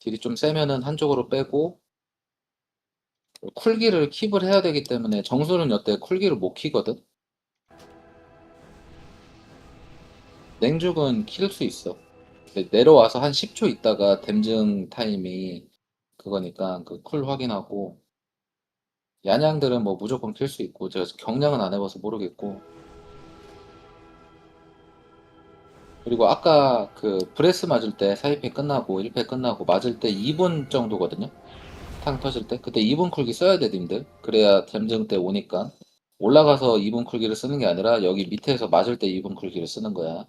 딜이 좀 세면은 한쪽으로 빼고 쿨기를 킵을 해야 되기 때문에 정수는 여태 쿨기를 못 키거든. 냉죽은 킬 수 있어. 내려와서 한 10초 있다가 댐증 타임이 그거니까 그 쿨 확인하고 야냥들은 뭐 무조건 킬 수 있고 제가 경량은 안 해봐서 모르겠고 그리고 아까 그 브레스 맞을 때 4패 끝나고 1패 끝나고 맞을 때 2분 정도거든요. 탕 터질 때. 그때 2분 쿨기 써야 돼 님들. 그래야 댐증 때 오니까. 올라가서 2분 쿨기를 쓰는 게 아니라 여기 밑에서 맞을 때 2분 쿨기를 쓰는 거야.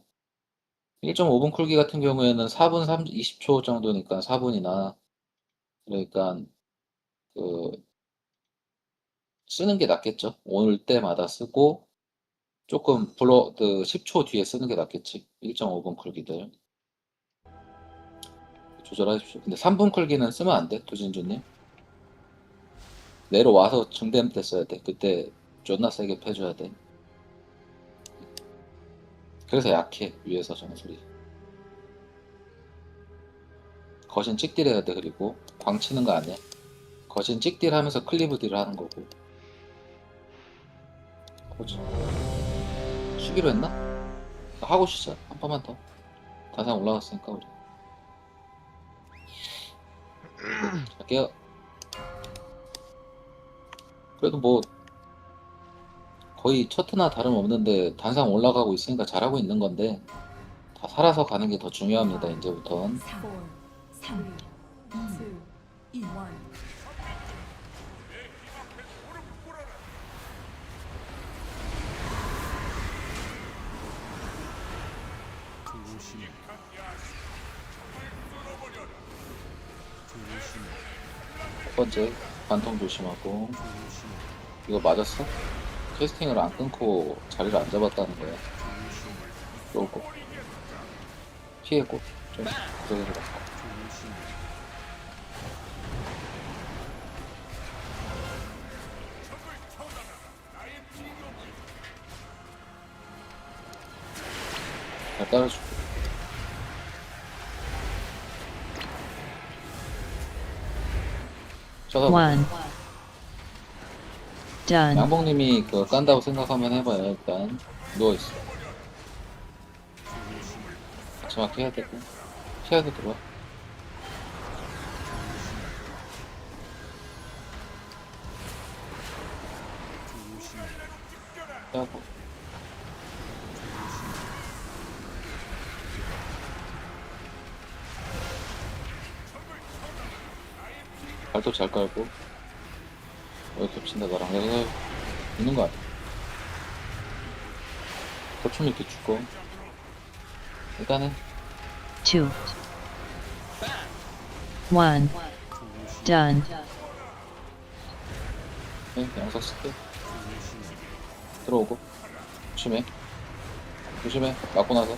1.5분 쿨기 같은 경우에는 4분 30, 20초 정도니까 4분이나. 그러니까 그 쓰는 게 낫겠죠. 올 때마다 쓰고 조금 불러 그 10초 뒤에 쓰는 게 낫겠지 1.5분 쿨기들 조절하십시오 근데 3분 쿨기는 쓰면 안 돼 도진주님 내려와서 중댐 때 써야 돼. 그때 존나 세게 패줘야 돼. 그래서 약해 위에서 정수리. 거신 찍딜 해야 돼 그리고 광 치는 거 아니야. 거신 찍딜 하면서 클리브 딜을 하는 거고. 보자. 쉬기로 했나? 하고 쉬자. 한 번만 더. 다상 올라갔으니까 우리. 갈게요. 그래도 뭐 거의 첫트나 다름없는데 단상 올라가고 있으니까 잘하고 있는 건데 다 살아서 가는 게 더 중요합니다 이제부턴 4, 3, 2, 1. 첫 번째 관통 조심하고. 이거 맞았어? 캐스팅을 안 끊고 자리를 안 잡았다는 거야. 쏘고 피했고 좀 구석에서 맞고 잘 따라줄게 쳐다봐 one. Done. 양봉님이 그거 깐다고 생각하면 해봐요 일단 누워있어 정확히 해야 되고 피하게 들어와 피하고 발톱 잘 깔고 여기 겹친다 나랑 여기 있는 거 아니야 겹치면 이렇게 죽고 일단은 Two. One. Done. 네, 양석 쓸게 들어오고 조심해 조심해 맞고 나서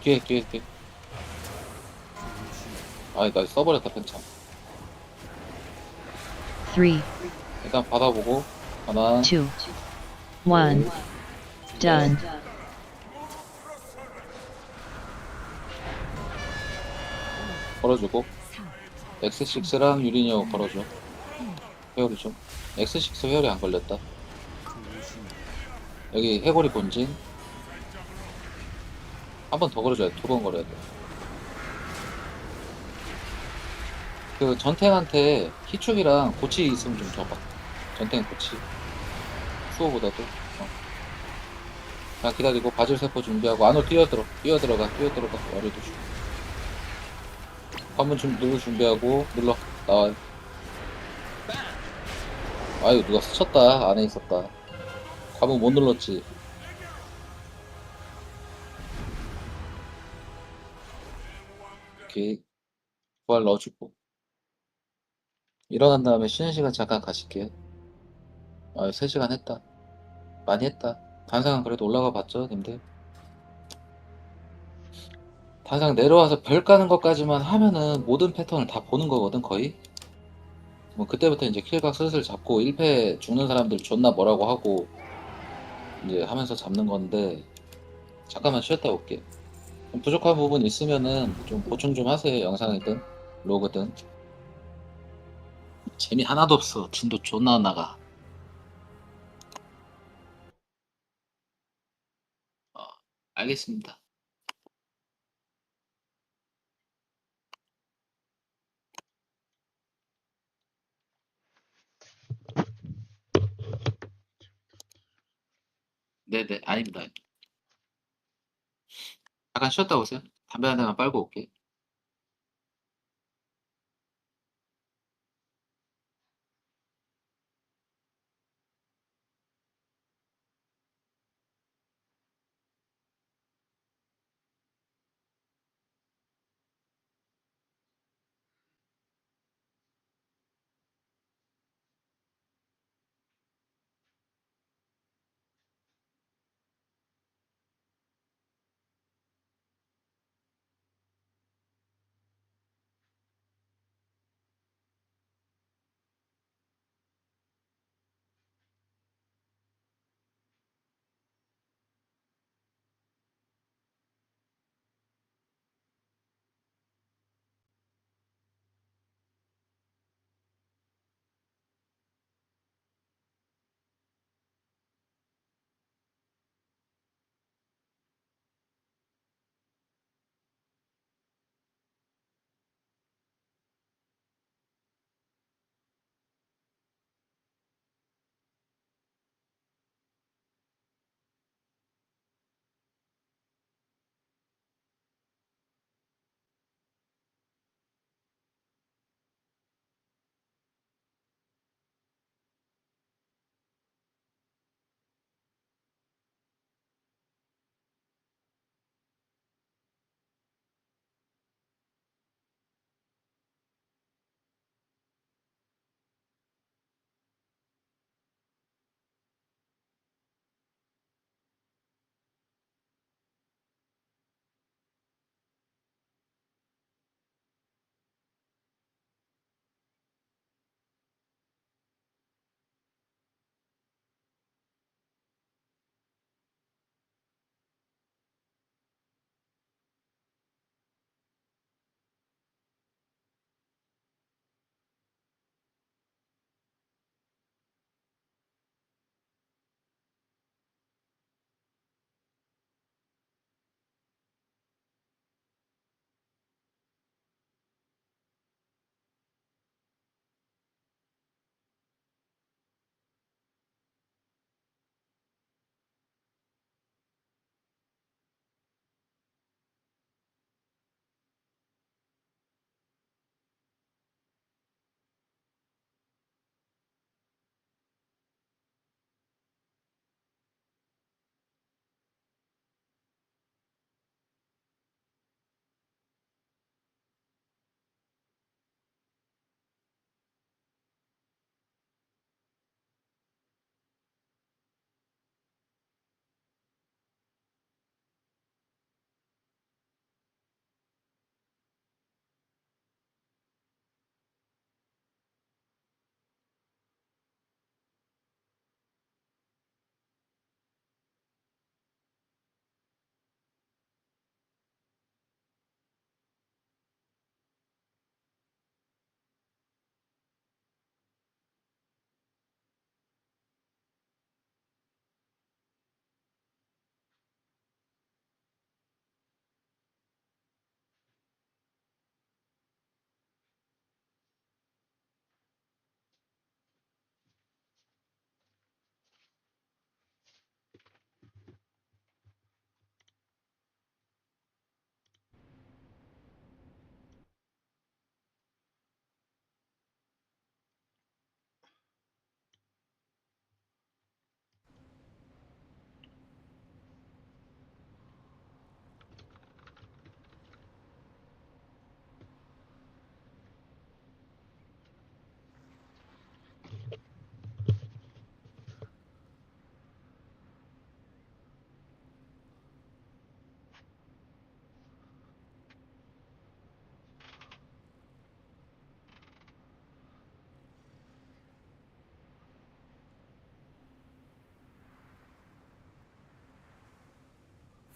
뒤에 뒤에 뒤에 아니 나 써버렸다 펜참 Three. 일단 받아보고 하나 Two. One. Done. 걸어주고 X6랑 유리녀 걸어줘 회오리 좀 X6 회오리 안 걸렸다 여기 해골이 본진 한 번 더 걸어줘야 돼두 번 걸어야 돼 그 전탱한테 희축이랑 고치 있으면 좀 줘봐. 전탱 고치. 수호보다도. 어. 그냥 기다리고 바질 세포 준비하고 안으로 뛰어들어 뛰어들어가 뛰어들어가. 와리도 주고 한번 좀 누르 준비하고 눌러. 나와요 아유 누가 스쳤다. 안에 있었다. 가면 못 눌렀지. 오케이. 부활 넣어주고 일어난 다음에 쉬는 시간 잠깐 가실게요. 아유 3시간 했다. 많이 했다. 단상은 그래도 올라가 봤죠 님들? 단상 내려와서 별 까는 것까지만 하면은 모든 패턴을 다 보는 거거든 거의? 뭐 그때부터 이제 킬각 슬슬 잡고 1패 죽는 사람들 존나 뭐라고 하고 이제 하면서 잡는 건데 잠깐만 쉬었다 올게. 좀 부족한 부분 있으면은 좀 보충 좀 하세요. 영상이든 로그든. 재미 하나도 없어. 진도 존나 안 나가. 어, 알겠습니다. 네네, 아닙니다. 잠깐 쉬었다 오세요. 담배 한 대만 빨고 올게.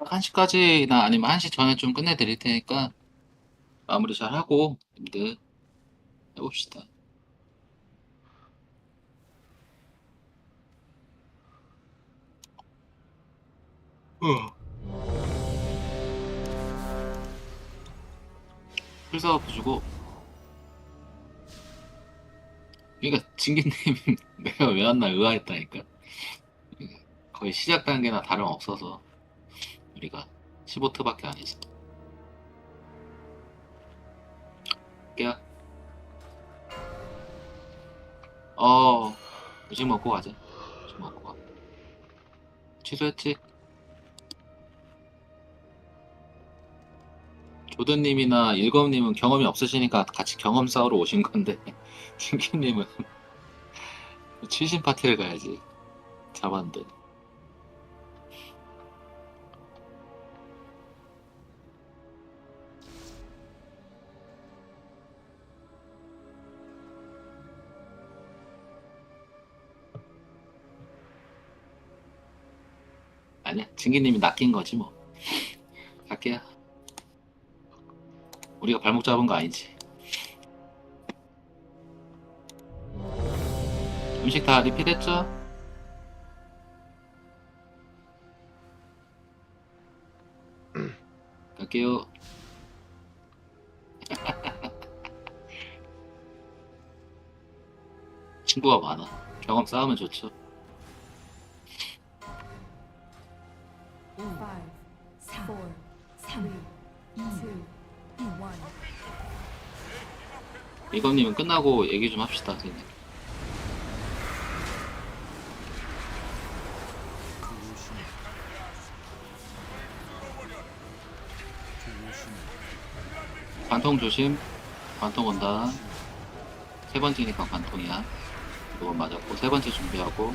한 시까지나 아니면 한시 전에 좀 끝내드릴 테니까 마무리 잘 하고 님들 해봅시다. 풀사가 부주고 그러니까 진기님 내가 왜 왔나? 의아했다니까 거의 시작 단계나 다름없어서 우리가 15트밖에 아니지 깨야 어 음식 먹고 가자. 음식 먹고 가. 취소했지? 조드님이나 일검님은 경험이 없으시니까 같이 경험 쌓으러 오신 건데 신기님은 최신 파티를 가야지. 잡았는데 진기님이 낚인 거지 뭐. 갈게요. 우리가 발목 잡은 거 아니지. 음식 다 리필했죠? 갈게요. 친구가 많아. 경험 쌓으면 좋죠 이건님은 끝나고 얘기 좀 합시다 선생님 관통 조심. 관통 온다. 세 번째니까 관통이야. 이건 맞았고 세 번째 준비하고.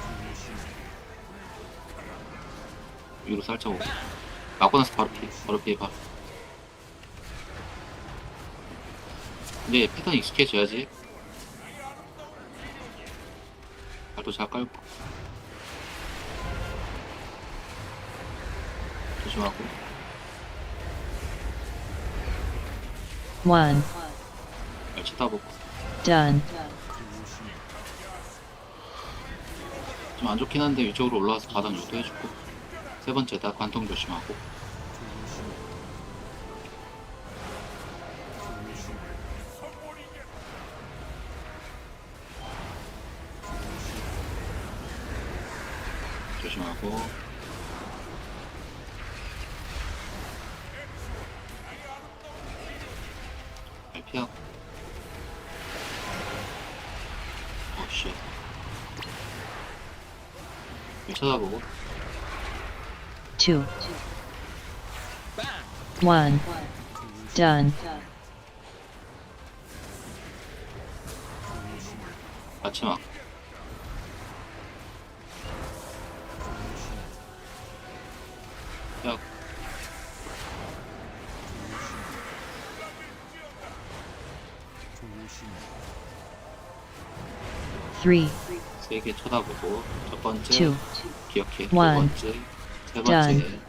위로 살짝 오고. 맞고 나서 바로 피 바로 피해 바로 이제 패턴 익숙해져야지. 발도 잘 깔고. 조심하고. one, 잘 쳐다보고. done, 좀 안 좋긴 한데 위쪽으로 올라와서 바닥 유도해주고. 세 번째다 관통 조심하고 one, done, 마지막 야 three, 세게 쳐다보고 첫 번째 two, 기억해 두 one. 번째 세 번째 Done.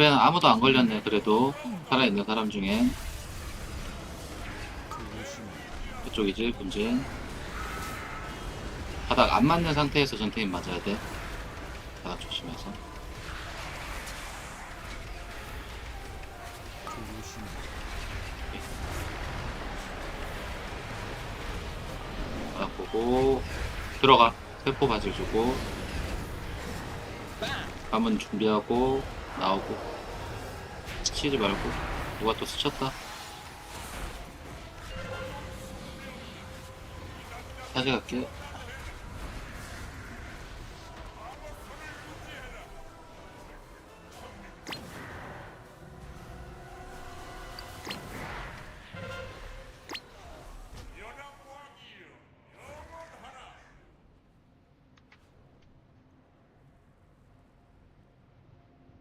정배는 아무도 안 걸렸네 그래도. 살아있는 사람 중에. 그쪽이지 분진 바닥 안 맞는 상태에서 전태인 맞아야 돼. 바닥 조심해서. 바닥 보고 들어가 세포 봐줘주고. 가문 준비하고 나오고 치지 말고 누가 또 스쳤다. 다시 갈게요.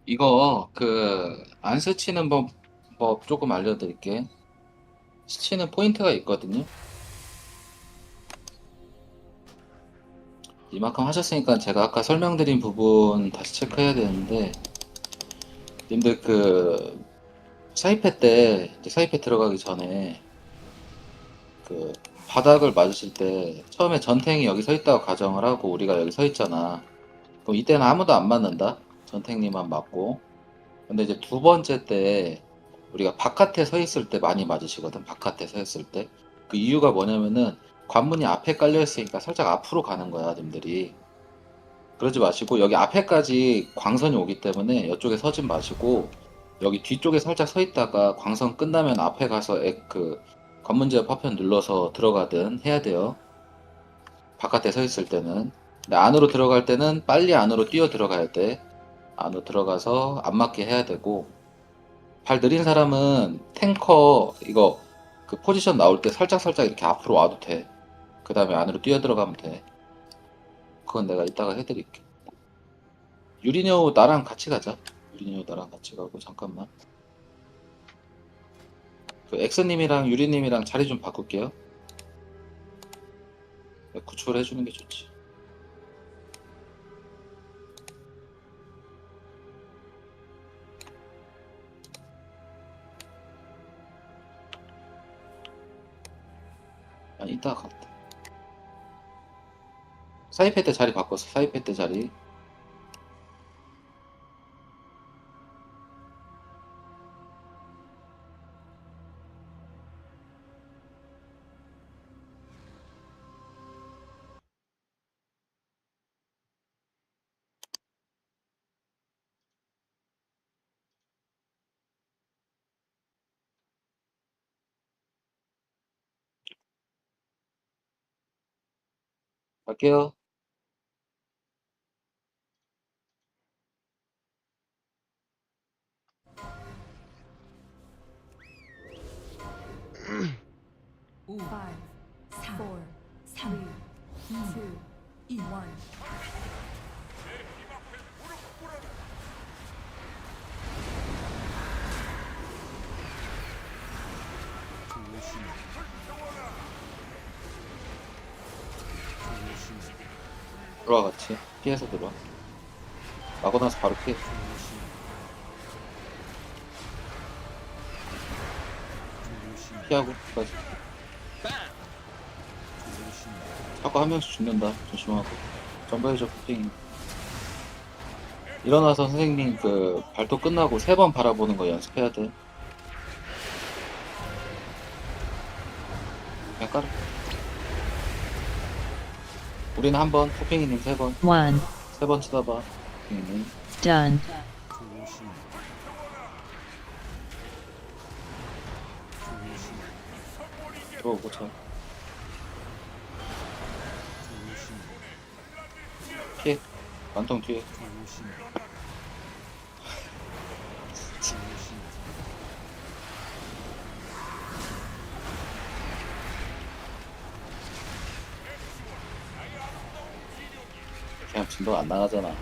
이거 그 안 스치는 법, 법 조금 알려드릴게. 스치는 포인트가 있거든요. 이만큼 하셨으니까 제가 아까 설명드린 부분 다시 체크해야 되는데 님들 그 사이패 때 사이패 들어가기 전에 그 바닥을 맞으실 때 처음에 전탱이 여기 서 있다고 가정을 하고 우리가 여기 서 있잖아. 그럼 이때는 아무도 안 맞는다. 전탱님만 맞고. 근데 이제 두 번째 때 우리가 바깥에 서 있을 때 많이 맞으시거든. 바깥에 서 있을 때. 그 이유가 뭐냐면은 관문이 앞에 깔려 있으니까 살짝 앞으로 가는 거야, 님들이. 그러지 마시고 여기 앞에까지 광선이 오기 때문에 이쪽에 서진 마시고 여기 뒤쪽에 살짝 서 있다가 광선 끝나면 앞에 가서 에- 그 관문 제어 파편 눌러서 들어가든 해야 돼요. 바깥에 서 있을 때는. 근데 안으로 들어갈 때는 빨리 안으로 뛰어 들어가야 돼. 안으로 들어가서 안 맞게 해야 되고 발 느린 사람은 탱커 이거 그 포지션 나올 때 살짝 살짝 이렇게 앞으로 와도 돼. 그 다음에 안으로 뛰어 들어가면 돼. 그건 내가 이따가 해드릴게. 유리녀 나랑 같이 가자. 유리녀 나랑 같이 가고 잠깐만. 그 엑스님이랑 유리님이랑 자리 좀 바꿀게요. 네, 구출을 해주는 게 좋지. 이따가 갔다. 사이패 때 자리 바꿨어. 사이패 때 자리. 갈 피해서 들어와. 마고 나서 바로 피해. 피하고 끝까지. 자꾸 한 명씩 죽는다. 조심하고. 전부해줘 피팅. 일어나서 선생님 그 발톱 끝나고 세 번 바라보는 거 연습해야 돼. 깔아. 우리는 한 번, 호핑이님 세 번, 1. 세번 쳐다봐. 호핑이님. Done. 들어오고 쳐. 피해. 완통 뒤에. 진동 안 나가잖아.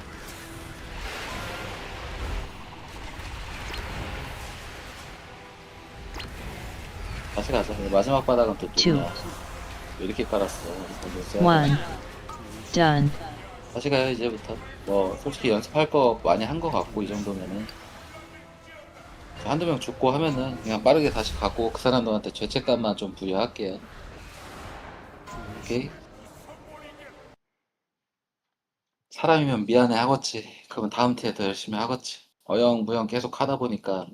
다시 가자. 마지막 바닥은 또 Two. 누구냐? 왜 이렇게 깔았어? 이거 써야 돼. 1. Done. 다시 가요 이제부터 뭐 솔직히 연습할 거 많이 한 거 같고 이 정도면은 한두 명 죽고 하면은 그냥 빠르게 다시 가고 그 사람들한테 죄책감만 좀 부여할게요 오케이 사람이면 미안해 하겠지. 그러면 다음 티에 더 열심히 하겠지. 어영부영 계속 하다 보니까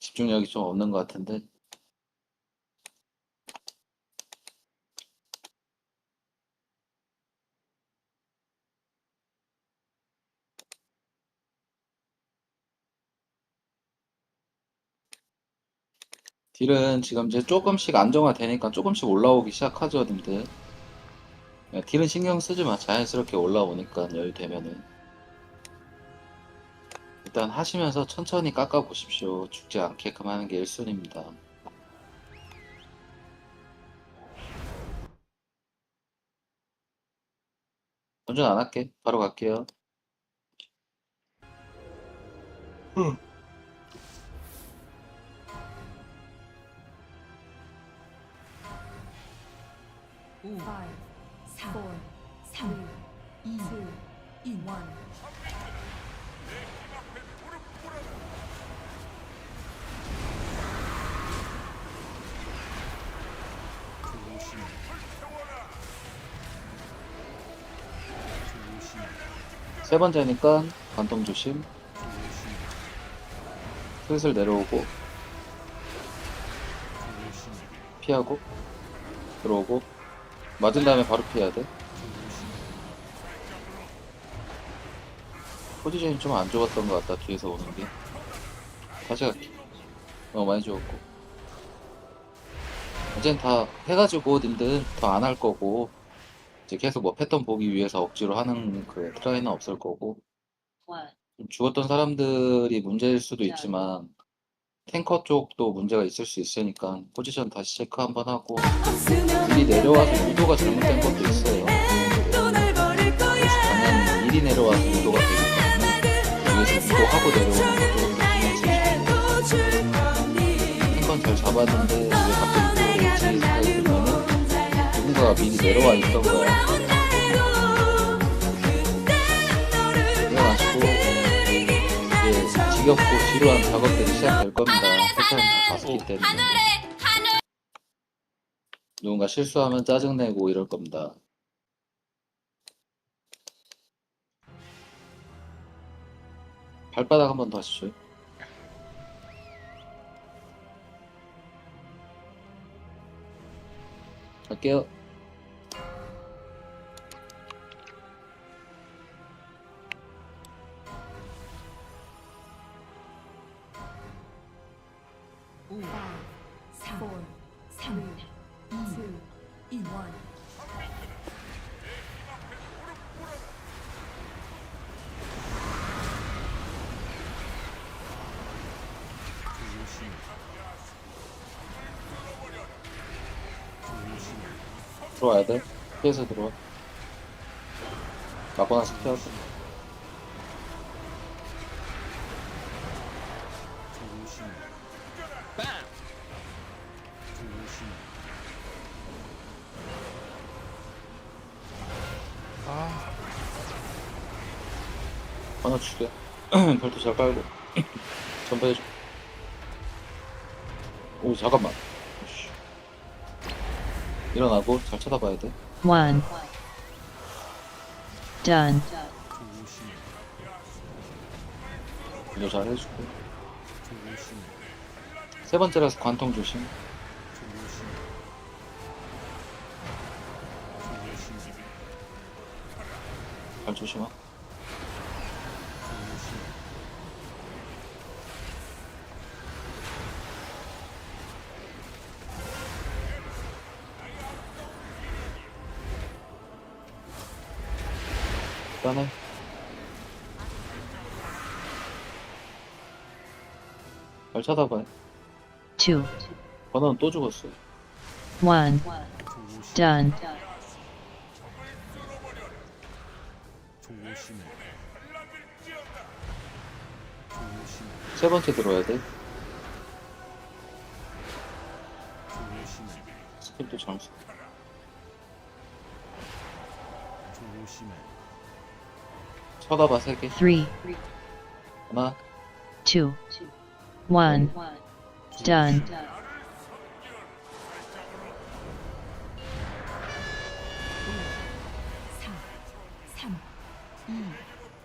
집중력이 좀 없는 것 같은데. 딜은 지금 이제 조금씩 안정화되니까 조금씩 올라오기 시작하죠, 님들. 야, 딜은 신경 쓰지 마. 자연스럽게 올라오니까 여유 되면은. 일단 하시면서 천천히 깎아 보십시오. 죽지 않게끔 하는 게 1순위입니다. 운전 안 할게. 바로 갈게요. Five, four, three, two, one. 세 번째니까 관통 조심. 슬슬 내려오고 피하고 들어오고 맞은 다음에 바로 피해야 돼. 포지션이 좀 안 좋았던 것 같다 뒤에서 오는 게. 다시 갈게. 어 많이 좋았고. 이젠 다 해가지고 님들 더 안 할 거고 이제 계속 뭐 패턴 보기 위해서 억지로 하는 그 트라이는 없을 거고 좀 죽었던 사람들이 문제일 수도 있지만 탱커 쪽도 문제가 있을 수 있으니까 포지션 다시 체크 한번 하고 일이 내려와서 유도가 잘못된 것도 있어요. 당연히 일이 내려와서 유도가 때문에 위에서 유도하고 내려오는 쓰시고 탱커는 잘 잡았는데 왜 갑자기 생각이 들면은 누군가가 미리 내려와 있던 거야. 지겹고 지루한 작업들이 시작될 겁니다. 패턴이 다 봤기 때문에. 누군가 실수하면 짜증내고 이럴 겁니다. 발바닥 한 번 더 하시죠. 갈게요. Five, four, three, two, one. 들어와야 돼. 피해서 들어와. 맞고 나서 피하고. 죽여. 별도 잘 깔고. 전배해줘. 오, 잠깐만. 씨. 일어나고 잘 쳐다봐야 돼. one. Done. 이거 잘 해주고. 세 번째라서 관통 조심. 발 조심하. 일 잘 쳐다봐요. two, 번호는 또 죽었어요. one. Done. 세 번째 들어야 돼. 스킬도 잠수. 쳐다봐 세 개. three, 하나, two, one. Done.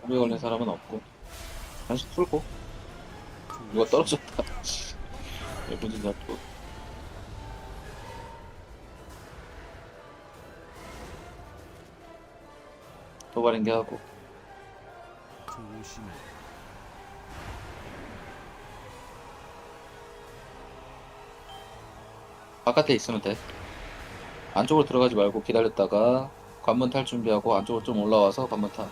오래 걸린 사람은 없고. 한씩 풀고. 누가 떨어졌다. 예쁜지 잡고. 도발인 게 하고. 바깥에 있으면 돼. 안쪽으로 들어가지 말고 기다렸다가 관문 탈 준비하고 안쪽으로 좀 올라와서 관문 타.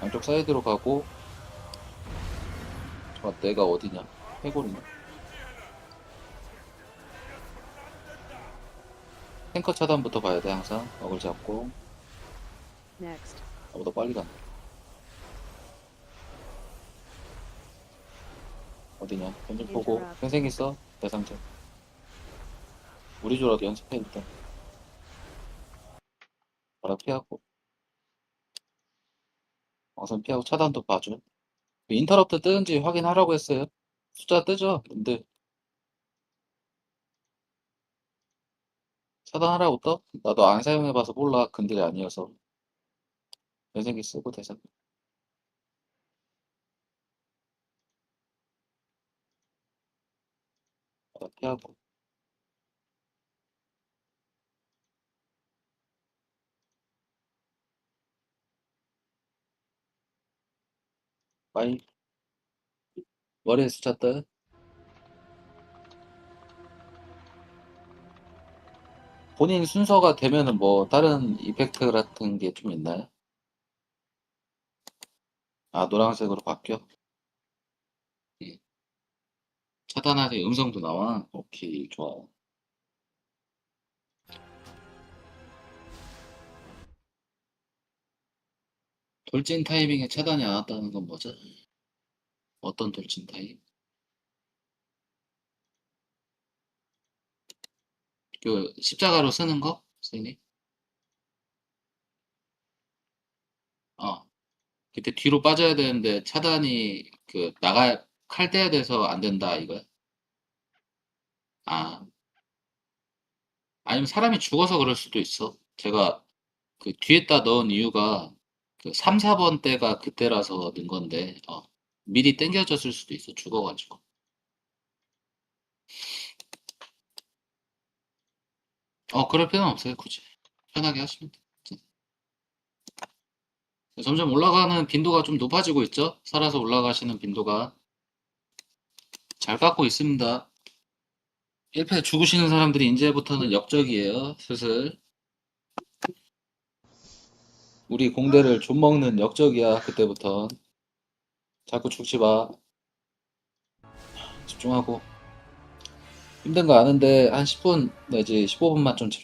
안쪽 사이드로 가고 저 내가 어디냐? 해골이냐? 탱커 차단부터 봐야 돼 항상 어글 잡고. 나보다 빨리 간다. 어디냐? 연습 보고 Interrupt. 생생 있어 대상자. 우리 조라도 연습해 일단. 바로 피하고. 왕선 피하고 차단도 봐줘. 그 인터럽트 뜨는지 확인하라고 했어요. 숫자 뜨죠? 근데 차단하라고 떠? 나도 안 사용해봐서 몰라. 근딜이 아니어서. 연생기 쓰고 대상. 피하고. 빠이. 머리에 떠. 본인 순서가 되면은 뭐 다른 이펙트 같은 게 좀 있나요? 아, 노란색으로 바뀌어? 예. 차단하세 음성도 나와? 오케이, 좋아. 돌진 타이밍에 차단이 안 왔다는 건 뭐죠? 어떤 돌진 타임? 그 십자가로 쓰는 거? 선생님? 어. 그때 뒤로 빠져야 되는데 차단이 그 나가 칼 떼야 돼서 안 된다 이거야? 아. 아니면 사람이 죽어서 그럴 수도 있어. 제가 그 뒤에다 넣은 이유가 그 3, 4번 때가 그때라서 넣은 건데 어. 미리 땡겨졌을 수도 있어. 죽어가지고. 어, 그럴 필요는 없어요, 굳이. 편하게 하시면 돼. 점점 올라가는 빈도가 좀 높아지고 있죠? 살아서 올라가시는 빈도가. 잘 깎고 있습니다. 1패 죽으시는 사람들이 이제부터는 역적이에요, 슬슬. 우리 공대를 좀 먹는 역적이야, 그때부터. 자꾸 죽지 마. 집중하고. 힘든 거 아는데 한 10분 내지 15분만 좀 집중.